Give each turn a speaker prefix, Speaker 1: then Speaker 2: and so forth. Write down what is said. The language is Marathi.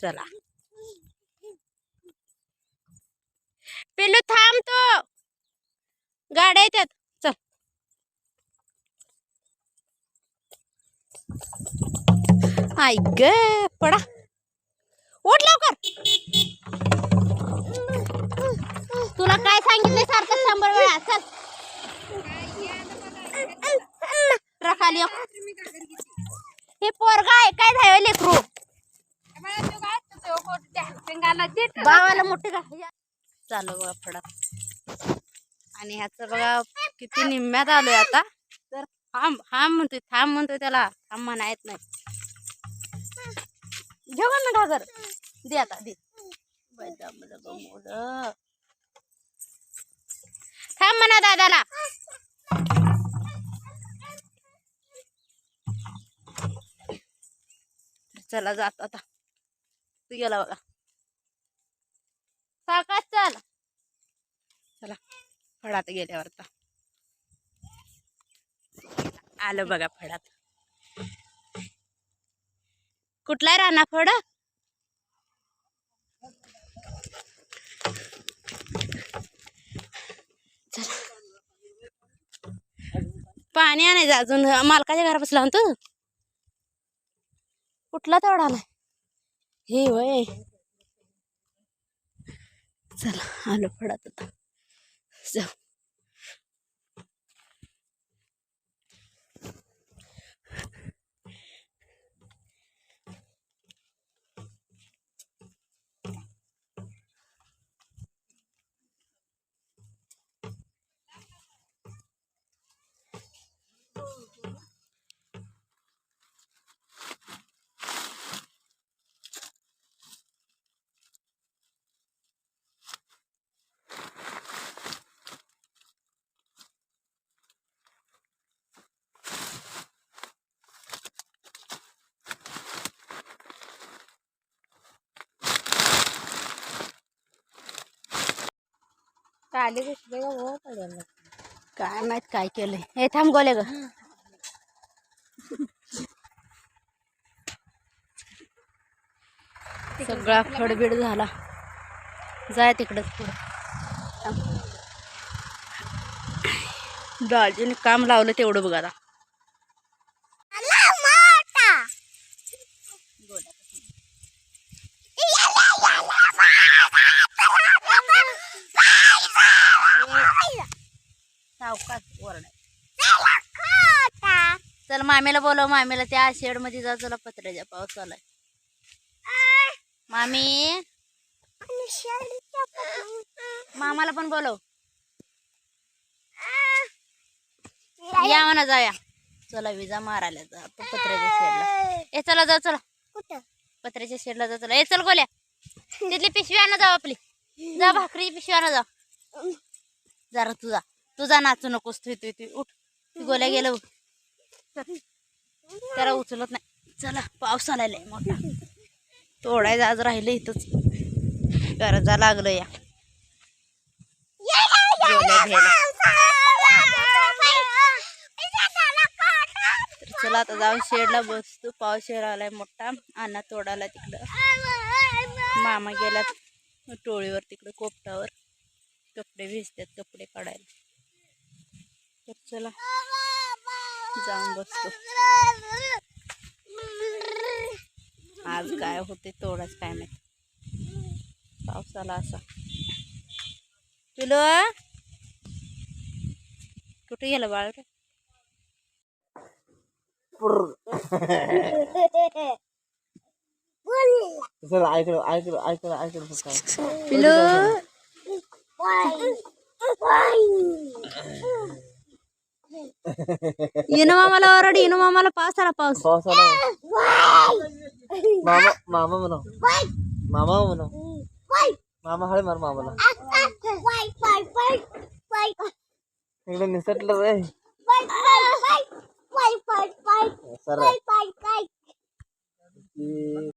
Speaker 1: चला. पिल्लू थांब तो. गाड्या येतात चल. आई ग पडा. उठ लवकर. तुला काय सांगितलं सारखं शंभर वेळा चल. रखाली हो. हे पोरगा आहे काय झालं लेकरू? बावाला मोठे का चालू बघा फडा आणि ह्याचं बघा किती निम्म्यात आलोय आता. तर थांब थांब म्हणतोय थांब म्हणतोय त्याला. थांब म्हणा येत नाही. घेऊ ना घागर. दे आता दे. थांब म्हणा दादाला. चला जात आता. तू गेला बघा. सावकाश चल. चला फळात गेल्यावर आलं बघा फळात कुठला राणा फड? चला. पाणी आणायचं अजून. मालकाच्या घरापासून बसला तू. कुठला तेवढा आलाय? हे वय. चला आलो पडत आता. जाऊ.
Speaker 2: हो पडेल
Speaker 1: काय माहीत काय केलंय. हे थांब गोले ग. सगळा फडबीड झाला. जाय तिकडं पुढं. दाजीने काम लावलं तेवढं बघा सावकाश ओरडाय चल मामीला बोलव मामीला त्या शेडमध्ये जा चला पत्र्याच्या पाऊस चालाय. मामी. मामाला पण बोलव. या म्हणा जाऊया. चला विजा मारायला जा पत्र्याच्या शेडला. ए चला जाऊ चला.
Speaker 2: कुठं?
Speaker 1: पत्र्याच्या शेडला जा चला. ए चल गोल्या. तिथली पिशवी आणा जाऊ आपली. जा भाकरीची पिशवी आणा जा जरा तुझा तुझा नाचू नकोस तू तू तू उठ. ती गोल्या गेलं. त्याला उचलत नाही. चला पाऊस आलाय लय मोठा. तोडायचं आज राहिलं इथंच. गरजा लागलं या. चला आता जाऊन शेडला बसतो. पाऊस शेड आलाय मोठा. अन्ना तोडाला तिकडं. मामा गेलात टोळीवर तिकडं कोपटावर. कपडे भिजतात कपडे काढायला चला। जाऊन बसतो। आज काय होते तोडाच काय माहित. पावसाला असा. पिलो कुठे गेलं बाळ रे?
Speaker 3: सर ऐकलं ऐकलं ऐकलं ऐकलं
Speaker 1: पिलो मामाला ओरड येणं मामाला पाऊस आला पाऊस
Speaker 3: पावसाला मामा मामा म्हणा मामा म्हणा मामा हळे मार मामाला इकडे निसटलं रे सर